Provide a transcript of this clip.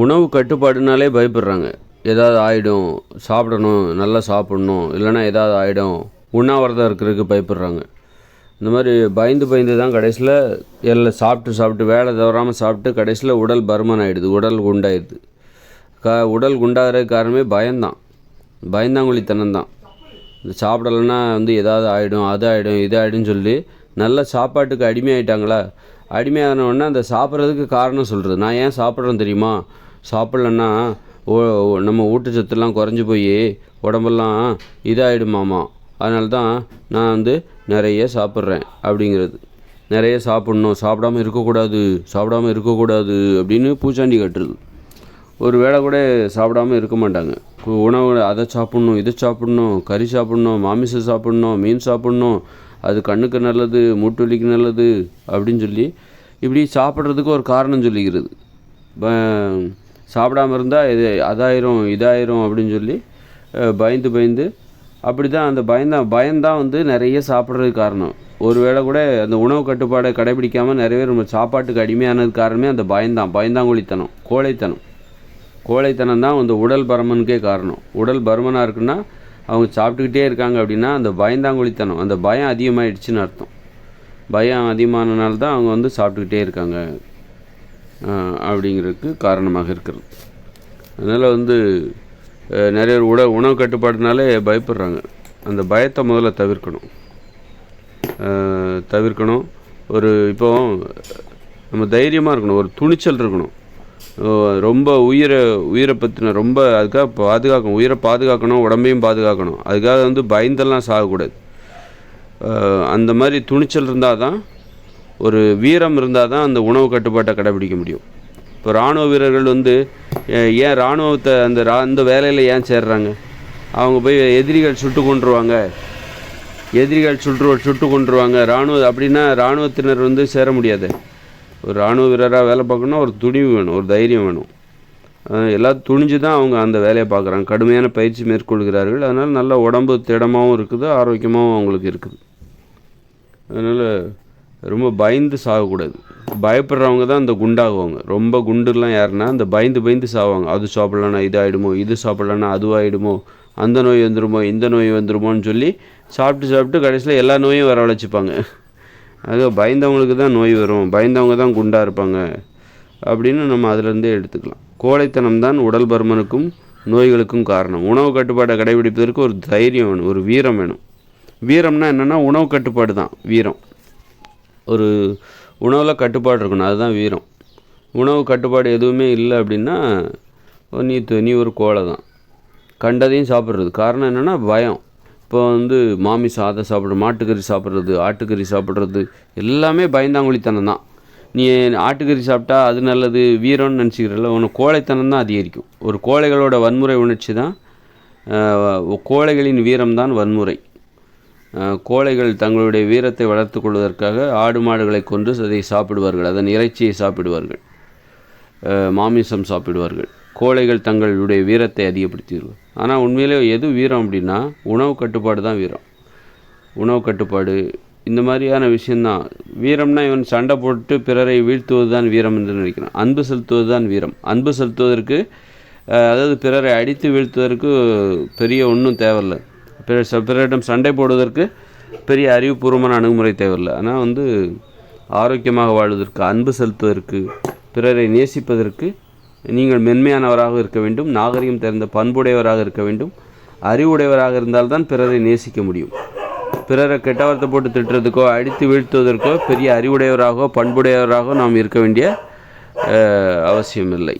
உணவு கட்டுப்பாடுனாலே பயப்படுறாங்க. ஏதாவது ஆகிடும் சாப்பிடணும் நல்லா சாப்பிட்ணும் இல்லைன்னா ஏதாவது ஆகிடும் உண்ணாவிரதம் இருக்கிறதுக்கு பயப்படுறாங்க. இந்த மாதிரி பயந்து பயந்து தான் கடைசியில் எல்லாம் சாப்பிட்டு சாப்பிட்டு வேலை தவறாமல் சாப்பிட்டு கடைசியில் உடல் பருமன் ஆகிடுது உடல் குண்டாயிடுது. க உடல் குண்டாகிறதுக்கு காரணமே பயம்தான். பயந்தாங்குழித்தனம் தான். இந்த சாப்பிடலைன்னா வந்து ஏதாவது ஆகிடும் அது ஆகிடும் இது ஆகிடும்னு சொல்லி நல்ல சாப்பாட்டுக்கு அடிமையாயிட்டாங்களா? அடிமையானவுடனே அந்த சாப்பிட்றதுக்கு காரணம் சொல்கிறது நான் ஏன் சாப்பிட்றேன் தெரியுமா? சாப்பிட்லன்னா ஓ நம்ம ஊட்டச்சத்துலாம் குறைஞ்சி போய் உடம்பெல்லாம் இதாகிடுமாமா அதனால தான் நான் வந்து நிறைய சாப்பிட்றேன் அப்படிங்கிறது. நிறைய சாப்பிட்ணும். சாப்பிடாம இருக்கக்கூடாது. சாப்பிடாம இருக்கக்கூடாது அப்படின்னு பூச்சாண்டி கட்டுறது. ஒரு வேளை கூட சாப்பிடாம இருக்க மாட்டாங்க. உணவு அதை சாப்பிட்ணும் இதை சாப்பிட்ணும் கறி சாப்பிட்ணும் மாமிசம் சாப்பிட்ணும் மீன் சாப்பிட்ணும் அது கண்ணுக்கு நல்லது மூட்டுவலிக்கு நல்லது அப்படின்னு சொல்லி இப்படி சாப்பிட்றதுக்கு ஒரு காரணம் சொல்லிக்கிறது. சாப்பிடாமல் சாப்பிடாம இருந்தால் இது அதாயிரும் இதாயிரும் அப்படின்னு சொல்லி பயந்து பயந்து அப்படி தான் அந்த பயந்தான் பயந்தான் வந்து நிறைய சாப்பிட்றதுக்கு காரணம். ஒரு வேளை கூட அந்த உணவு கட்டுப்பாடை கடைபிடிக்காமல் நிறைய பேர் நம்ம சாப்பாட்டுக்கு அடிமையானது காரணமே அந்த பயந்தான் பயந்தாங்குழித்தனம் கோழைத்தனம். கோழைத்தனம் தான் அந்த உடல் பருமனுக்கே காரணம். உடல் பருமனாக இருக்குன்னா அவங்க சாப்பிட்டுக்கிட்டே இருக்காங்க அப்படின்னா அந்த பயந்தாங்குழித்தனம் அந்த பயம் அதிகமாகிடுச்சின்னு அர்த்தம். பயம் அதிகமானனால தான் அவங்க வந்து சாப்பிட்டுக்கிட்டே இருக்காங்க அப்படிங்கிறதுக்கு காரணமாக இருக்கிறது. அதனால் வந்து நிறைய பேர் உட உணவு கட்டுப்பாடுனாலே பயப்படுறாங்க. அந்த பயத்தை முதல்ல தவிர்க்கணும். தவிர்க்கணும். ஒரு இப்போ நம்ம தைரியமாக இருக்கணும். ஒரு துணிச்சல் இருக்கணும். ரொம்ப உயிரை உயிரை பற்றின ரொம்ப அதுக்காக பாதுகாக்கணும். உயிரை பாதுகாக்கணும் உடம்பையும் பாதுகாக்கணும். அதுக்காக வந்து பயந்தெல்லாம் சாகக்கூடாது. அந்த மாதிரி துணிச்சல் இருந்தால் தான் ஒரு வீரம் இருந்தால் தான் அந்த உணவு கட்டுப்பாட்டை கடைபிடிக்க முடியும். இப்போ இராணுவ வீரர்கள் வந்து ஏ- ஏன் இராணுவத்தை அந்த ரா அந்த வேலையில் ஏன் சேர்றாங்க? அவங்க போய் எதிரிகள் சுட்டு கொண்டுருவாங்க எதிரிகள் சுட்டு சுட்டு கொண்டுருவாங்க இராணுவ அப்படின்னா இராணுவத்தினர் வந்து சேர முடியாது. ஒரு இராணுவ வீரராக வேலை பார்க்கணுன்னா ஒரு துணிவு வேணும் ஒரு தைரியம் வேணும். எல்லாம் துணிஞ்சு தான் அவங்க அந்த வேலையை பார்க்குறாங்க. கடுமையான பயிற்சி மேற்கொள்கிறார்கள். அதனால் நல்ல உடம்பு திடமாகவும் இருக்குது ஆரோக்கியமாகவும் அவங்களுக்கு இருக்குது. அதனால் ரொம்ப பயந்து சாகக்கூடாது. பயப்படுறவங்க தான் அந்த குண்டாகுவாங்க. ரொம்ப குண்டுலாம் யாருன்னா அந்த பயந்து பயந்து சாவாங்க. அது சாப்பிட்லன்னா இது ஆகிடுமோ இது சாப்பிட்லன்னா அதுவாகிடுமோ அந்த நோய் வந்துருமோ இந்த நோய் வந்துருமோன்னு சொல்லி சாப்பிட்டு சாப்பிட்டு கடைசியில் எல்லா நோயும் வரவழைச்சிப்பாங்க. ஆக பயந்தவங்களுக்கு தான் நோய் வரும். பயந்தவங்க தான் குண்டாக இருப்பாங்க. அப்படின்னு நம்ம அதிலேருந்தே எடுத்துக்கலாம். கோழைத்தனம் தான் உடல் பருமனுக்கும் நோய்களுக்கும் காரணம். உணவு கட்டுப்பாட்டை கடைபிடிப்பதற்கு ஒரு தைரியம் வேணும் ஒரு வீரம் வேணும். வீரம்னா என்னென்னா உணவு கட்டுப்பாடு தான் வீரம். ஒரு உணவில் கட்டுப்பாடு இருக்கணும் அதுதான் வீரம். உணவு கட்டுப்பாடு எதுவுமே இல்லை அப்படின்னா நீ து- நீ ஒரு கோழை தான். கண்டதையும் சாப்பிட்றது. காரணம் என்னென்னா பயம். இப்போ வந்து மாமி சாதம் சாப்பிட்றது மாட்டுக்கறி சாப்பிட்றது ஆட்டுக்கறி சாப்பிட்றது எல்லாமே பயந்தாங்குழித்தனம் தான். நீ ஆட்டுக்கறி சாப்பிட்டா அது நல்லது வீரம்னு நினச்சிக்கிறல்ல உனக்கு கோழைத்தனம் தான் அதிகரிக்கும். ஒரு கோழைகளோட வன்முறை உணர்ச்சி தான் கோழைகளின் வீரம் தான் வன்முறை. கோழைகள் தங்களுடைய வீரத்தை வளர்த்து கொள்வதற்காக ஆடு மாடுகளை கொன்று அதை சாப்பிடுவார்கள் அதன் இறைச்சியை சாப்பிடுவார்கள். மாமிசம் சாப்பிடுவார்கள். கோழைகள் தங்களுடைய வீரத்தை அதிகப்படுத்திடுவார் ஆனால் உண்மையிலே எது வீரம் அப்படின்னா உணவு கட்டுப்பாடு தான் வீரம். உணவு கட்டுப்பாடு இந்த மாதிரியான விஷயந்தான் வீரம்னா இவன் சண்டை போட்டு பிறரை வீழ்த்துவது தான் வீரம் என்று நினைக்கிறான். அன்பு செலுத்துவது தான் வீரம். அன்பு செலுத்துவதற்கு அதாவது பிறரை அடித்து வீழ்த்துவதற்கு பெரிய ஒன்றும் தேவையில்லை. பிற ச- பிறரிடம் சண்டை போடுவதற்கு பெரிய அறிவுபூர்வமான அணுகுமுறை தேவையில்லை. ஆனால் வந்து ஆரோக்கியமாக வாழ்வதற்கு அன்பு செலுத்துவதற்கு பிறரை நேசிப்பதற்கு நீங்கள் மென்மையானவராக இருக்க வேண்டும் நாகரிகம் தெரிந்த பண்புடையவராக இருக்க வேண்டும். அறிவுடையவராக இருந்தால்தான் பிறரை நேசிக்க முடியும். பிறரை கெட்ட வார்த்தை போட்டு திட்டுறதுக்கோ அடித்து வீழ்த்துவதற்கோ பெரிய அறிவுடையவராகவோ பண்புடையவராகவோ நாம் இருக்க வேண்டிய அவசியம் இல்லை